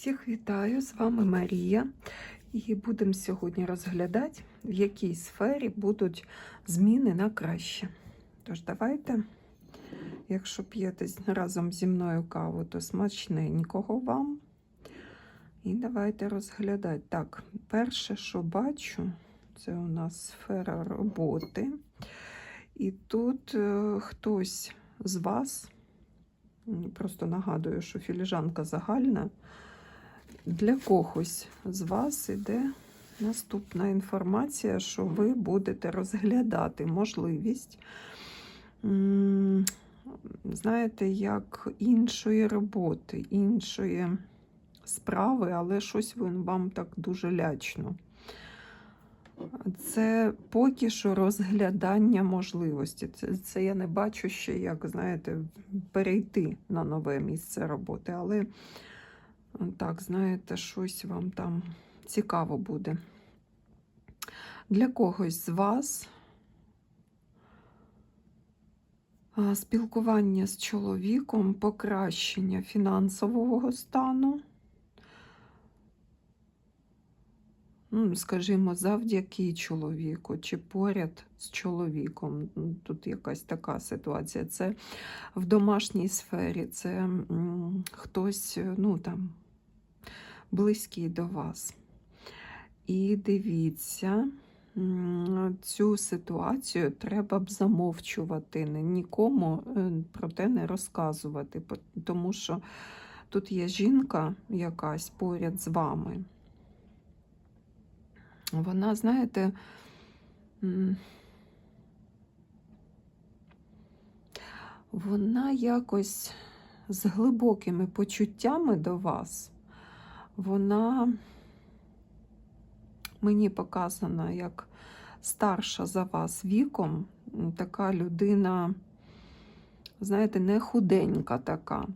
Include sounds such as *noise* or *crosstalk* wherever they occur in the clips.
Всіх вітаю! З вами Марія. І будемо сьогодні розглядати, в якій сфері будуть зміни на краще. Тож, давайте, якщо п'єте разом зі мною каву, то смачненького вам. І давайте розглядати. Так, перше, що бачу, це у нас сфера роботи. І тут е, хтось з вас, просто нагадую, що філіжанка загальна. Для когось з вас іде наступна інформація, що ви будете розглядати можливість, знаєте, як іншої роботи, іншої справи, але щось вам так дуже лячно. Це поки що розглядання можливості. Це, це я не бачу ще, як, знаєте, перейти на нове місце роботи, але так, знаєте, щось вам там цікаво буде. Для когось з вас спілкування з чоловіком, покращення фінансового стану. Ну, скажімо, завдяки чоловіку чи поряд з чоловіком. Ну, Тут якась така ситуація. Це в домашній сфері, це хтось, ну там, близький до вас. І дивіться, цю ситуацію треба б замовчувати, нікому е, про те не розказувати, тому що тут є жінка якась поряд з вами. Вона, знаєте, вона якось з глибокими почуттями до вас. Вона мені показана як старша за вас віком, така людина, знаєте, не худенька така.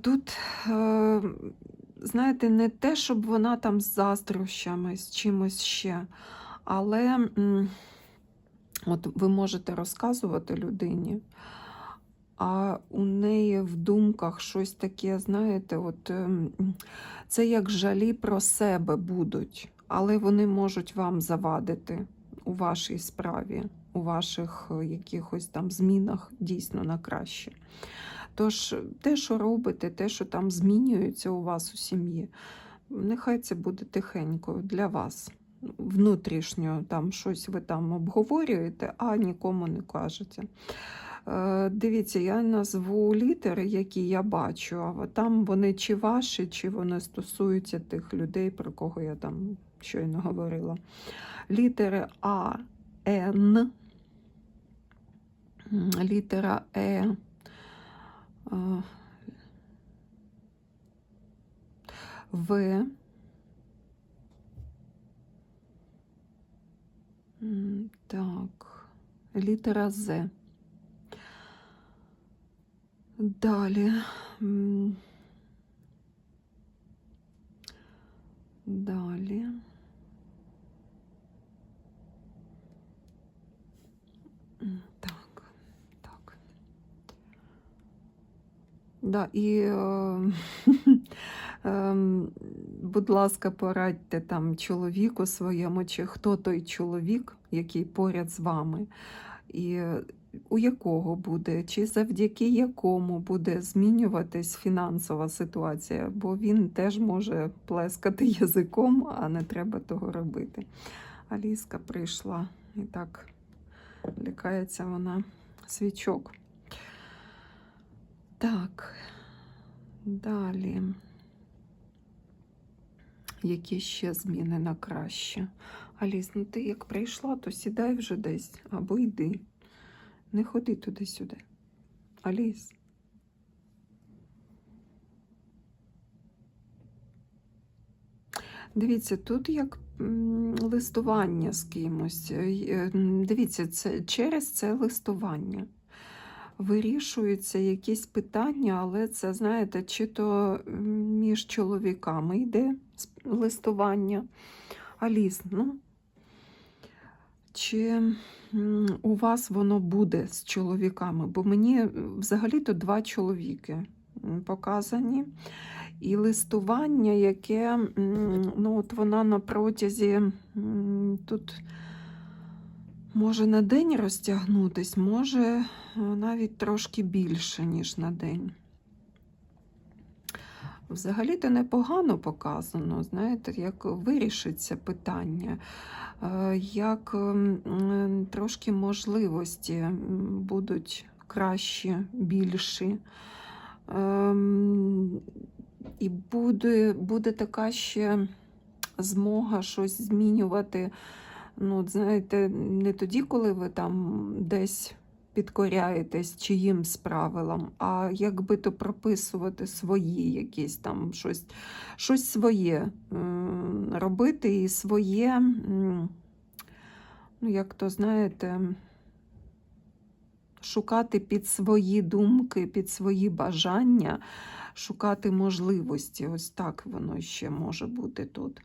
Тут, е, знаєте, не те, щоб вона там з заздрощами, з чимось ще, але от ви можете розказувати людині, а у неї в думках щось таке, знаєте, от ем, це як жалі про себе будуть, але вони можуть вам завадити у вашій справі, у ваших е, якихось там змінах дійсно на краще. Тож те, що робите, те, що там змінюється у вас у сім'ї, нехай це буде тихенько для вас. Внутрішньо там щось ви там обговорюєте, а нікому не кажете. Е, Дивіться, я назву літери, які я бачу, а там вони чи ваші, чи вони стосуються тих людей, про кого я там щойно говорила. Літери А, Н, літера Е. е, В. Так, літера З. Далі. Далі. Так, так. Да, і, е, *laughs* ем, будь ласка, порадьте там чоловіку своєму, чи хто той чоловік, який поряд з вами, і е, у якого буде, чи завдяки якому буде змінюватись фінансова ситуація, бо він теж може плескати *laughs* язиком, а не треба того робити. Аліска прийшла і так лякається вона свічок. Так, далі. Які ще зміни на краще? Аліс, ну ти як прийшла, то сідай вже десь або йди. Не ходи туди-сюди. Аліс. Дивіться, тут як листування з кимось. Е, Дивіться, це через це листування вирішуються якісь питання, але це, знаєте, чи то між чоловіками йде листування. Аліс, ну, чи у вас воно буде з чоловіками? Бо мені е, взагалі-то два чоловіки показані. І листування, яке ну, от вона на протязі тут може на день розтягнутись, може е, навіть трошки більше, ніж на день. Взагалі-то непогано показано, знаєте, як вирішиться питання, е, як трошки можливості будуть кращі, більші. Ем, І буде, буде така ще змога щось змінювати. Ну, знаєте, не тоді, коли ви там десь підкоряєтесь чиїмсь правилам, а якби то прописувати свої якісь там щось, щось своє робити і своє, ну, як то знаєте, шукати під свої думки, під свої бажання, шукати можливості. Ось так воно ще може бути тут.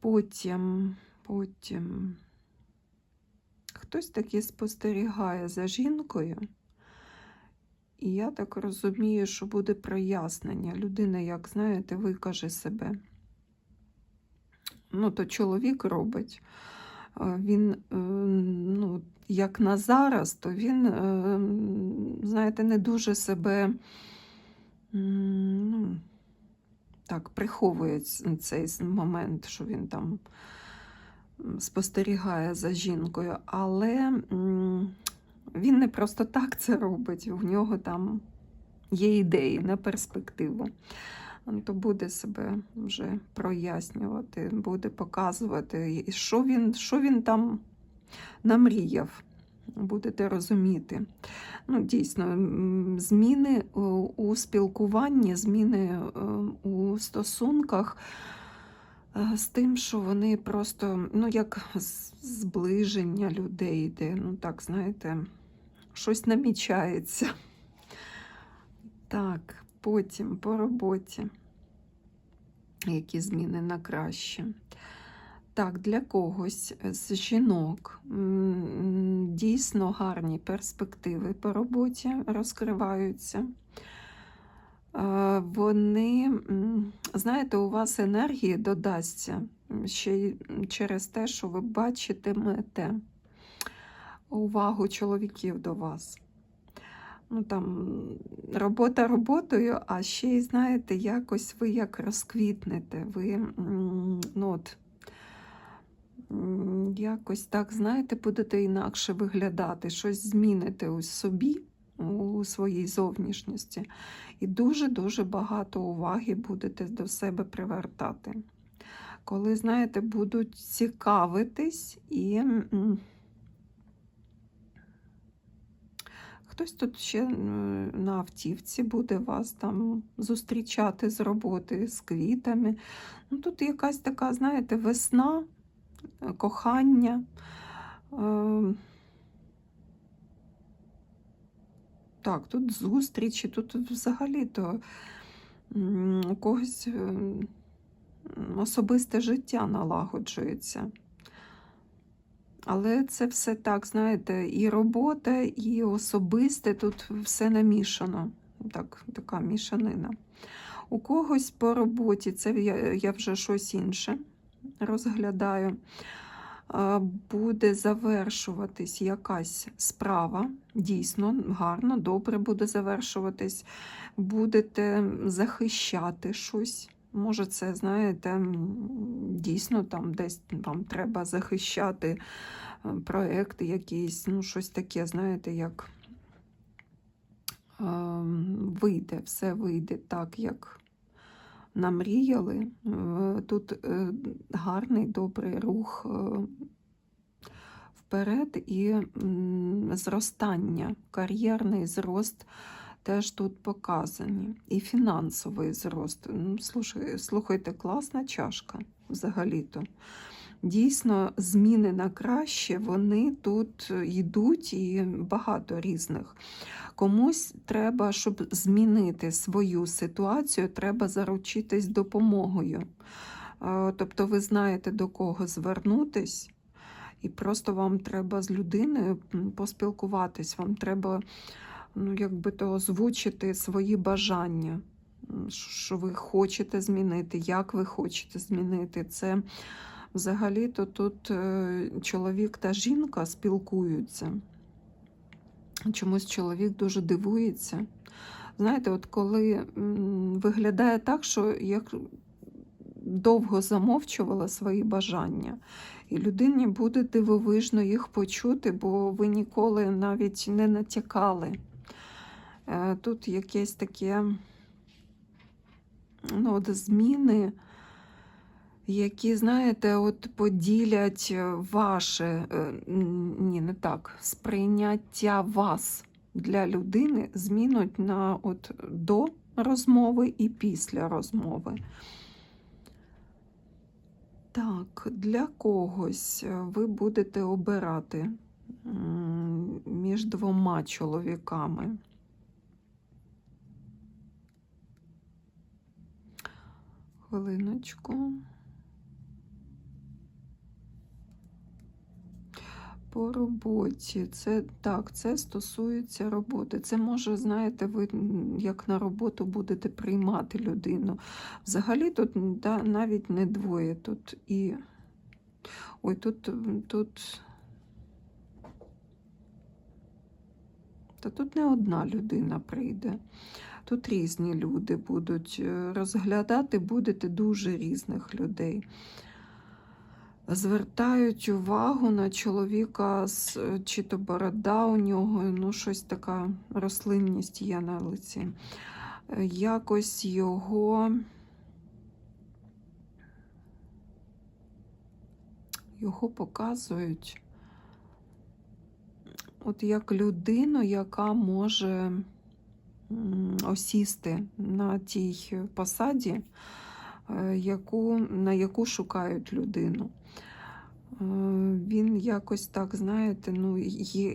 Потім, потім. Хтось таки спостерігає за жінкою, і я так розумію, що буде прояснення. Людина, як знаєте, викаже себе. Ну, то чоловік робить. Е, Він, е, ну, як на зараз, то він, е, знаєте, не дуже себе ну, так, приховує цей момент, що він там спостерігає за жінкою, але він не просто так це робить, у нього там є ідеї на перспективу. То буде себе вже прояснювати, буде показувати, що він, що він там намріяв. Будете розуміти. Ну, дійсно, зміни у, у спілкуванні, зміни е, у стосунках е, з тим, що вони просто, ну, як зближення людей йде. Ну, так, знаєте, щось намічається. Так, потім по роботі. Які зміни на краще. Так, для когось з жінок дійсно гарні перспективи по роботі розкриваються. Вони, знаєте, у вас енергії додасться ще й через те, що ви бачитимете увагу чоловіків до вас. Ну, там, робота роботою, а ще й, знаєте, якось ви як розквітнете. Ви, ну, от, якось так, знаєте, будете інакше виглядати, щось зміните у собі, у своїй зовнішності. І дуже-дуже багато уваги будете до себе привертати. Коли, знаєте, будуть цікавитись і. Хтось тут ще на автівці буде вас там зустрічати з роботи з квітами. Ну, тут якась така, знаєте, весна, кохання. Е, Так, тут зустрічі, тут взагалі-то у когось е, особисте життя налагоджується. Але це все так, знаєте, і робота, і особисте, тут все намішано. Так, така мішанина. У когось по роботі, це я, я вже щось інше розглядаю. Буде завершуватись якась справа, дійсно гарно, добре буде завершуватись. Будете захищати щось. Може, це, знаєте, дійсно там десь вам треба захищати е, проекти якісь, ну, щось таке, знаєте, як ем, вийде, все вийде так, як намріяли. Е, Тут е, гарний, добрий рух е, вперед і зростання, кар'єрний зрост теж тут показані. І фінансовий зрост. Слухайте, класна чашка взагалі-то. Дійсно, зміни на краще, вони тут йдуть і багато різних. Комусь треба, щоб змінити свою ситуацію, треба заручитись допомогою. Е, Тобто ви знаєте, до кого звернутись, і просто вам треба з людиною поспілкуватись, вам треба ну, якби то озвучити свої бажання. що ви хочете змінити, як ви хочете змінити. Це взагалі-то тут е, чоловік та жінка спілкуються. Чомусь чоловік дуже дивується. Знаєте, от коли виглядає так, що як довго замовчувала свої бажання, і людині буде дивовижно їх почути, бо ви ніколи навіть не натякали. Е, Тут якесь таке ну, от зміни, які, знаєте, от поділять ваше, е, ні, не так, сприйняття вас для людини змінуть на от до розмови і після розмови. Так, для когось е, ви будете обирати між двома чоловіками. Хвилиночку. По роботі. Це так, це стосується роботи. Це може, знаєте, ви як на роботу будете приймати людину. Взагалі тут да, навіть не двоє. Тут і. Ой, тут, тут. Та тут не одна людина прийде. Тут різні люди будуть е, розглядати, будете дуже різних людей. Звертають увагу на чоловіка чи то борода у нього, ну щось така рослинність є на лиці. Якось його. Його показують от як людину, яка може осісти на тій посаді, е, яку, на яку шукають людину. Е, Він якось так, знаєте, ну,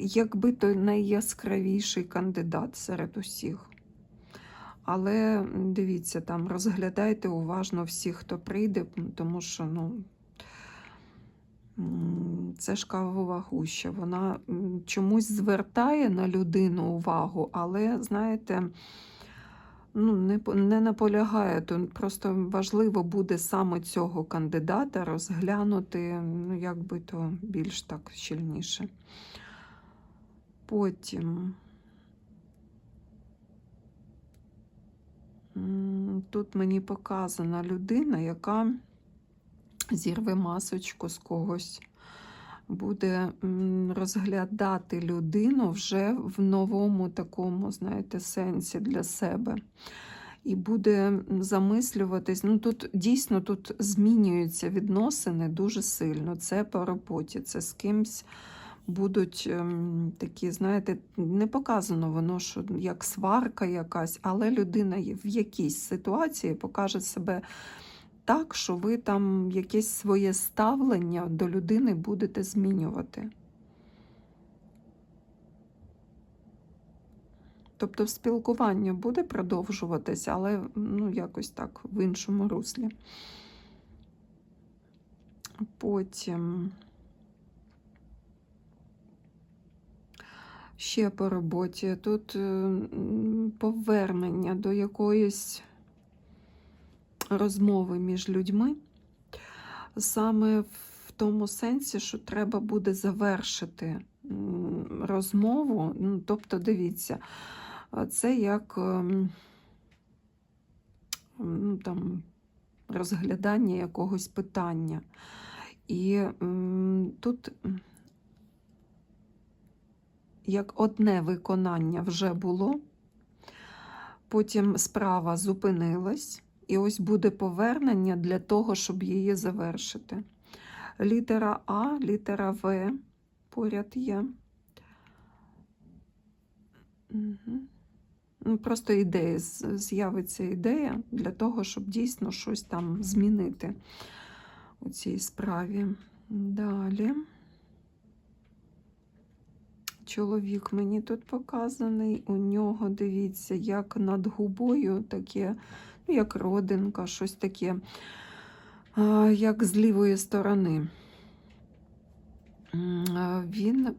якби то найяскравіший кандидат серед усіх. Але дивіться, там розглядайте уважно всіх, хто прийде, тому що ну, це ж кавова гуща. Вона чомусь звертає на людину увагу, але, знаєте, ну, не, не наполягає. То просто важливо буде саме цього кандидата розглянути, ну, як би то більш так щільніше. Потім. Тут мені показана людина, яка зірве масочку з когось, буде розглядати людину вже в новому такому, знаєте, сенсі для себе. І буде замислюватись. Ну тут дійсно тут змінюються відносини дуже сильно. Це по роботі, це з кимсь будуть ем, такі, знаєте, не показано воно, що як сварка якась, але людина в якійсь ситуації покаже себе так, що ви там якесь своє ставлення до людини будете змінювати. Тобто спілкування буде продовжуватись, але ну, якось так в іншому руслі. Потім ще по роботі. Тут повернення до якоїсь розмови між людьми, саме в тому сенсі, що треба буде завершити розмову. Ну, тобто, дивіться, це як ем, ну, там, розглядання якогось питання. І тут як одне виконання вже було, потім справа зупинилась, і ось буде повернення для того, щоб її завершити. Літера А, літера В поряд є. Ну, Просто ідея, з'явиться ідея для того, щоб дійсно щось там змінити у цій справі. Далі. Чоловік мені тут показаний. У нього, дивіться, як над губою таке, як родинка, щось таке, як з лівої сторони. Він.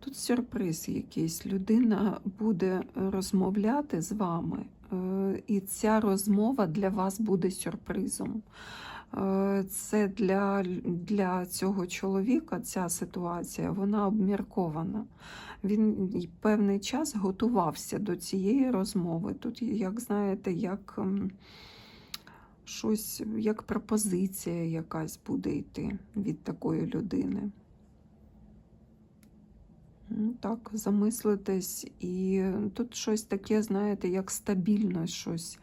Тут сюрприз якийсь. Людина буде розмовляти з вами, е, і ця розмова для вас буде сюрпризом. Е, Це для, для цього чоловіка ця ситуація, вона обміркована. Він певний час готувався до цієї розмови. Тут, як знаєте, як ем, щось, як пропозиція якась буде йти від такої людини. Ну, так, замислитесь, і тут щось таке, знаєте, як стабільно щось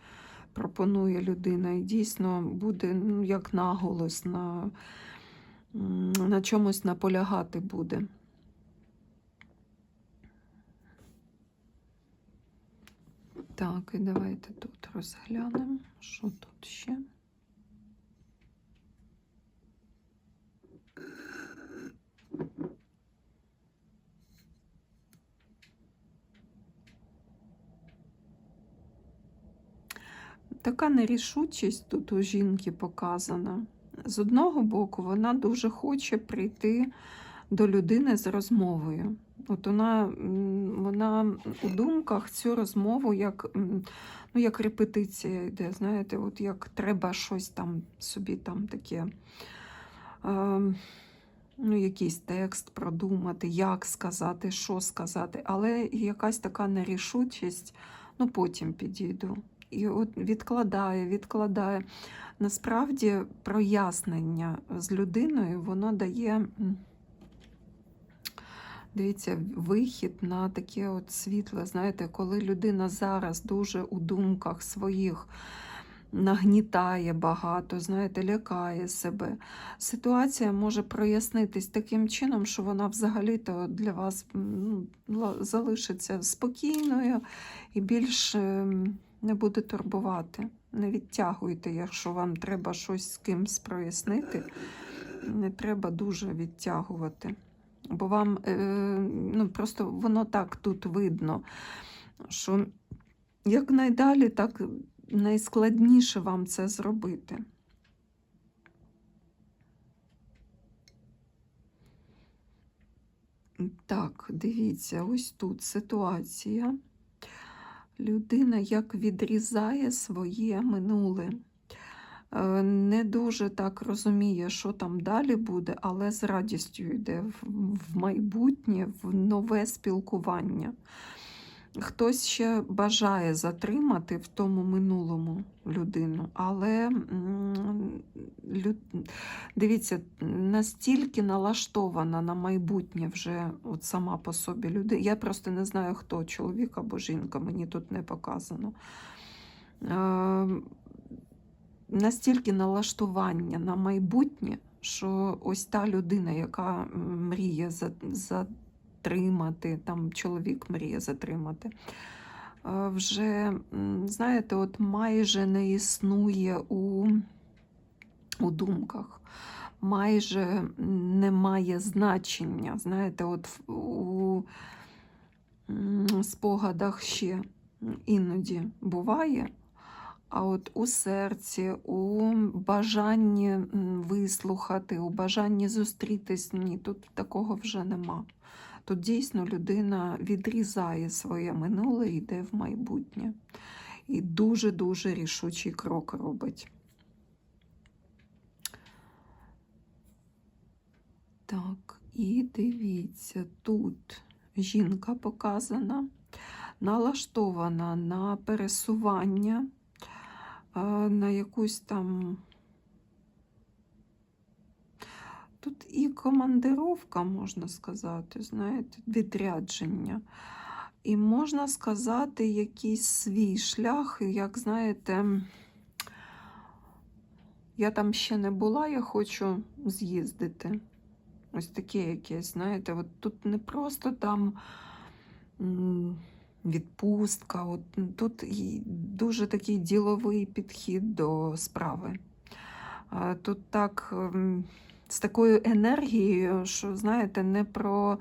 пропонує людина. І дійсно буде ну, як наголос на, на чомусь наполягати буде. Так, і давайте тут розглянемо, що тут ще. Така нерішучість тут у жінки показана. З одного боку, вона дуже хоче прийти до людини з розмовою. От вона, вона у думках цю розмову як, ну, як репетиція йде, знаєте, от як треба щось там собі там таке, е, ну, якийсь текст продумати, як сказати, що сказати, але якась така нерішучість, ну потім підійду. І от відкладає, відкладає. Насправді прояснення з людиною воно дає, дивіться, вихід на таке от світле. Знаєте, коли людина зараз дуже у думках своїх нагнітає багато, знаєте, лякає себе. Ситуація може прояснитись таким чином, що вона взагалі-то для вас ну, залишиться спокійною і більш ем, не буде турбувати. Не відтягуйте, якщо вам треба щось з кимсь прояснити, не треба дуже відтягувати. Бо вам е, ну, просто воно так тут видно, що як найдалі, так найскладніше вам це зробити. Так, дивіться, ось тут ситуація. Людина як відрізає своє минуле. Е, Не дуже так розуміє, що там далі буде, але з радістю йде в, в майбутнє, в нове спілкування. Хтось ще бажає затримати в тому минулому людину, але м, лю- дивіться, настільки налаштована на майбутнє вже от сама по собі людина. Я просто не знаю, хто чоловік або жінка, мені тут не показано. Е, настільки налаштування на майбутнє, що ось та людина, яка мріє за, затримати, там чоловік мріє затримати, е, вже, знаєте, от майже не існує у, у думках. Майже не має значення. Знаєте, от у спогадах ще іноді буває, а от у серці, у бажанні вислухати, у бажанні зустрітись, ні, тут такого вже нема. Тут дійсно людина відрізає своє минуле і йде в майбутнє. І дуже-дуже рішучий крок робить. Так, і дивіться, тут жінка показана, налаштована на пересування, е, на якусь там. Тут і командировка, можна сказати, знаєте, відрядження. І можна сказати, якийсь свій шлях, як знаєте, я там ще не була, я хочу з'їздити. Ось таке якесь, знаєте, от тут не просто там відпустка, от тут дуже такий діловий підхід до справи. Тут так ем, з такою енергією, що, знаєте, не про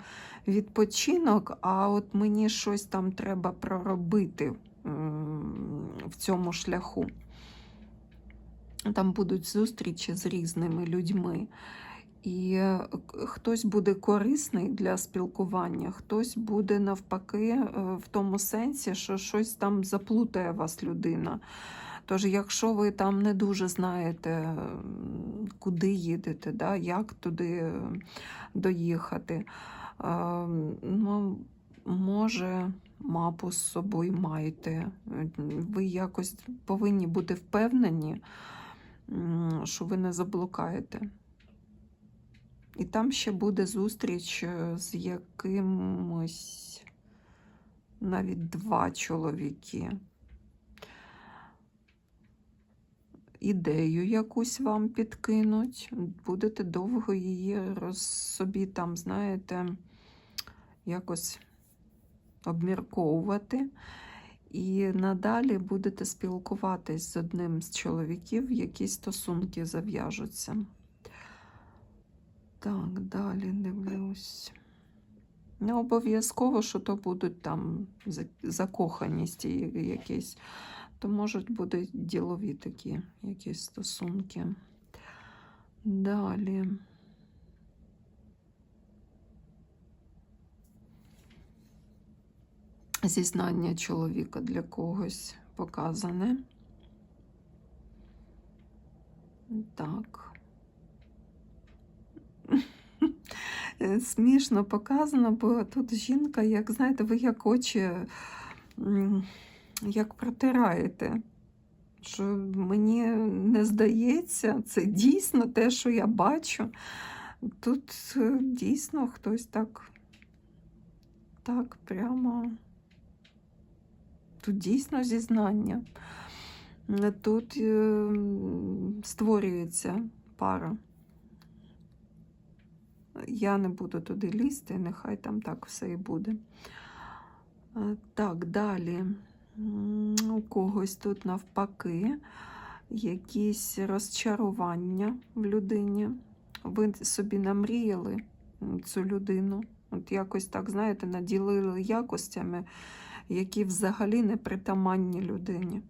відпочинок, а от мені щось там треба проробити в цьому шляху. Там будуть зустрічі з різними людьми. І е, хтось буде корисний для спілкування, хтось буде навпаки е, в тому сенсі, що щось там заплутає вас людина. Тож, якщо ви там не дуже знаєте, куди їдете, да, як туди е, доїхати, е, ну, може, мапу з собою маєте. Ви якось повинні бути впевнені, що ви не заблукаєте. І там ще буде зустріч е, з якимось навіть два чоловіки. Ідею якусь вам підкинуть, будете довго її роз собі там, знаєте, якось обмірковувати. І надалі будете спілкуватись з одним з чоловіків, якісь стосунки зав'яжуться. Так, далі дивлюсь. Не обов'язково, що то будуть там за- закоханості якісь, то можуть бути ділові такі якісь стосунки. Далі. Зізнання чоловіка для когось показане. Так. Смішно показано, бо тут жінка, як знаєте, ви як очі як протираєте. Що мені не здається, це дійсно те, що я бачу. Тут е, дійсно хтось так, так прямо. Тут дійсно зізнання. Е, Тут е, створюється пара. Я не буду туди лізти, нехай там так все і буде. Так, далі. У когось тут навпаки якісь розчарування в людині. Ви собі намріяли цю людину. От якось так, знаєте, наділили якостями, які взагалі не притаманні людині.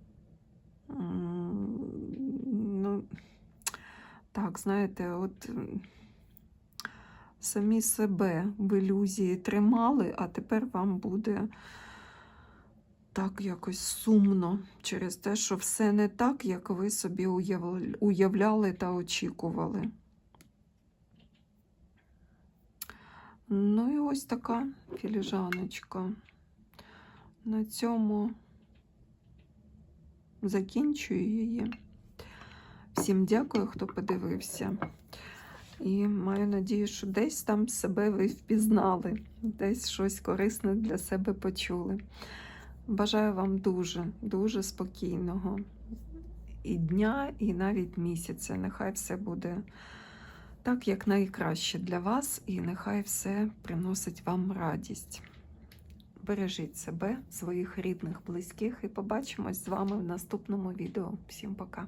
Ну, так, знаєте, от самі себе в ілюзії тримали, а тепер вам буде так якось сумно через те, що все не так, як ви собі уявляли та очікували. Ну і ось така філіжаночка. На цьому закінчую її. Всім дякую, хто подивився. І маю надію, що десь там себе ви впізнали, десь щось корисне для себе почули. Бажаю вам дуже, дуже спокійного і дня, і навіть місяця. Нехай все буде так, як найкраще для вас, і нехай все приносить вам радість. Бережіть себе, своїх рідних, близьких, і побачимось з вами в наступному відео. Всім пока!